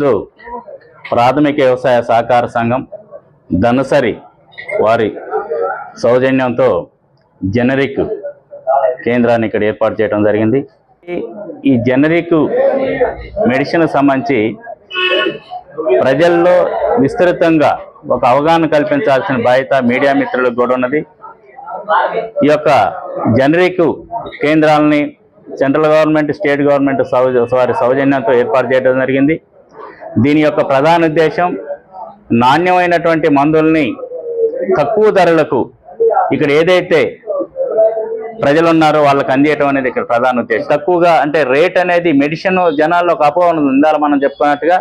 ఈరోజు ప్రాథమిక వ్యవసాయ సహకార సంఘం ధనుసరి వారి సౌజన్యంతో జనరిక్ కేంద్రాన్ని ఇక్కడ ఏర్పాటు చేయడం జరిగింది. ఈ- జనరిక్ మెడిసిన్ సంబంధించి ప్రజల్లో విస్తృతంగా ఒక అవగాహన కల్పించాల్సిన బాధ్యత మీడియా మిత్రులకు కూడా ఉన్నది. ఈ యొక్క జనరిక్ కేంద్రాలని సెంట్రల్ గవర్నమెంట్ స్టేట్ గవర్నమెంట్ సౌజ వారి సౌజన్యంతో ఏర్పాటు చేయడం జరిగింది. దీని యొక్క ప్రధాన ఉద్దేశం నాణ్యమైనటువంటి మందుల్ని తక్కువ ధరలకు ఇక్కడ ఏదైతే ప్రజలు ఉన్నారో వాళ్ళకి అందియటం అనేది ఇక్కడ ప్రధాన ఉద్దేశం. తక్కువగా అంటే రేట్ అనేది మెడిసిన్ జనాల్లో ఒక అపోహ ఉంది ఇందాక మనం చెప్పుకున్నట్టుగా.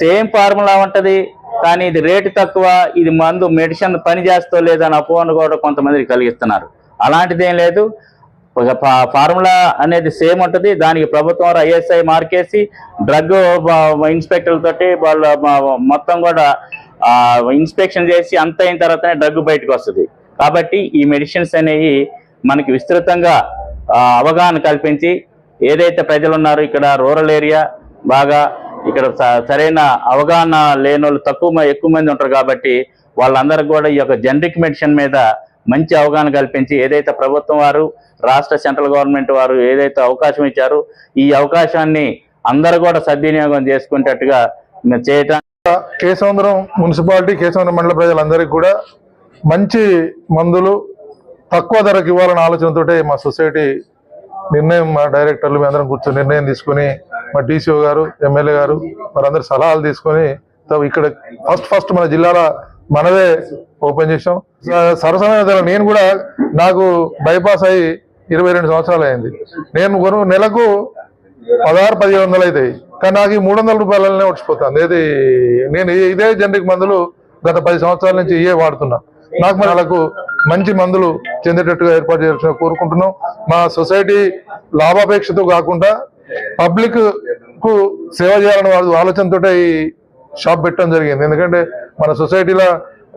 సేమ్ ఫార్ములా ఉంటది. కానీ ఇది రేటు తక్కువ ఇది మందు మెడిసిన్ పని చేస్తో లేదని అపోహను కూడా కొంతమందికి కలిగిస్తున్నారు. అలాంటిది ఏం లేదు. ఒక ఫా- ఫార్ములా అనేది సేమ్ ఉంటుంది. దానికి ప్రభుత్వం ఐఎస్ఐ మార్కేసి డ్రగ్ ఇన్స్పెక్టర్లతోటి వాళ్ళ మొత్తం కూడా ఇన్స్పెక్షన్ చేసి అంత అయిన తర్వాతనే డ్రగ్ బయటకు వస్తుంది. కాబట్టి ఈ మెడిసిన్స్ అనేవి మనకి విస్తృతంగా అవగాహన కల్పించి ఏదైతే ప్రజలు ఉన్నారో ఇక్కడ రూరల్ ఏరియా బాగా ఇక్కడ స- సరైన అవగాహన లేని వాళ్ళు తక్కువ ఎక్కువ మంది ఉంటారు కాబట్టి వాళ్ళందరికీ కూడా ఈ యొక్క జనరిక్ మెడిసిన్ మీద మంచి అవగాహన కల్పించి ఏదైతే ప్రభుత్వం వారు రాష్ట్ర సెంట్రల్ గవర్నమెంట్ వారు ఏదైతే అవకాశం ఇచ్చారో ఈ అవకాశాన్ని అందరూ కూడా సద్వినియోగం చేసుకునేటట్టుగా చేయటం. కేశవంతరం మున్సిపాలిటీ కేశవంద్రం మండల ప్రజలందరికీ కూడా మంచి మందులు తక్కువ ధరకు ఇవ్వాలనే ఆలోచనతో మా సొసైటీ నిర్ణయం మా డైరెక్టర్లు మీ అందరం కూర్చొని నిర్ణయం తీసుకొని మా డీసీఓ గారు ఎమ్మెల్యే గారు వారందరి సలహాలు తీసుకొని ఇక్కడ ఫస్ట్ ఫస్ట్ మన జిల్లాలో మనదే ఓపెన్ చేసాం స- సరసమైన ధర. నేను కూడా నాకు బైపాస్ అయ్యి ఇరవై రెండు సంవత్సరాలు అయింది. నేను కొను నెలకు పదహారు పదిహేను వందలు అవుతాయి కానీ నాకు ఈ మూడు వందల రూపాయలనే వచ్చిపోతుంది ఏది నేను ఇదే జనరిక్ మందులు గత పది సంవత్సరాల నుంచి ఇవే వాడుతున్నా. నాకు మనకు మంచి మందులు చెందేటట్టుగా ఏర్పాటు చేయాల్సిన కోరుకుంటున్నాం. మా సొసైటీ లాభాపేక్షతో కాకుండా పబ్లిక్కు సేవ చేయాలని వాళ్ళ ఆలోచనతో ఈ షాప్ పెట్టడం జరిగింది. ఎందుకంటే మన సొసైటీలో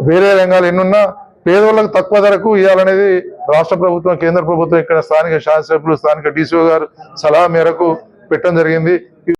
వేరే రంగాలు ఎన్నున్నా పేదవాళ్ళకు తక్కువ ధరకు ఇవ్వాలనేది రాష్ట్ర ప్రభుత్వం కేంద్ర ప్రభుత్వం ఇక్కడ స్థానిక శాసనసభ్యులు స్థానిక డీసీఓ గారు సలహా మేరకు పెట్టడం జరిగింది.